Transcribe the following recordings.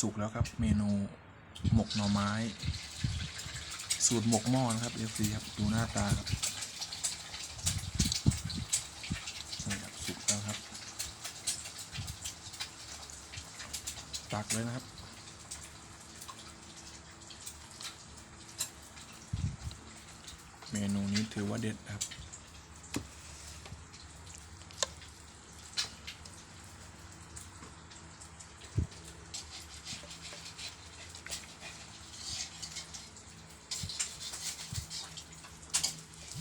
สุกแล้วครับ เมนูหมกหน่อไม้ สูตรหมกหม้อนะครับ FC ครับดูหน้าตาครับนี่ครับสุกแล้วครับ ตักเลยนะครับเมนูนี้ถือว่าเด็ดครับ น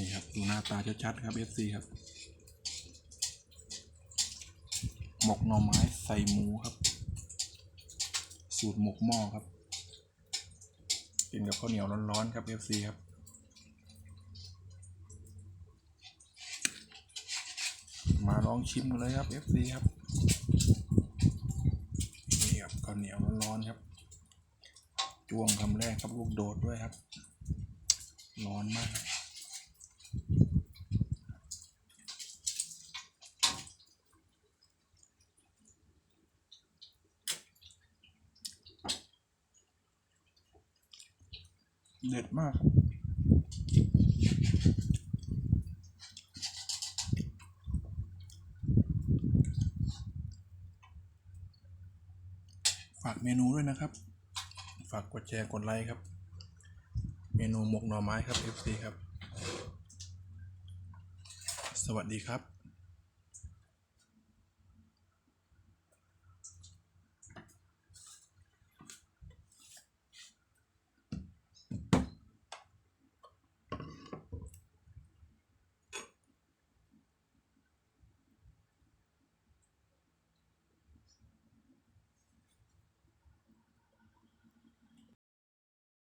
ี่ครับ ดูหน้าตาชัดๆครับ FC ครับ หมกหน่อไม้ใส่หมูครับ สูตรหมกหม้อครับ กินกับข้าวเหนียวร้อนๆครับ FC ครับมาลองชิมกันเลยครับ FC ครับนี่ครับข้าวเหนียวร้อนๆครับจ้วงคำแรกครับลูกโดดด้วยครับ ร้อนมาก เด็ดมากครับฝากเมนูด้วยนะครับ ฝากกดแชร์กดไลค์ครับ เมนูหมกหน่อไม้ครับ FC ครับ สวัสดีครับ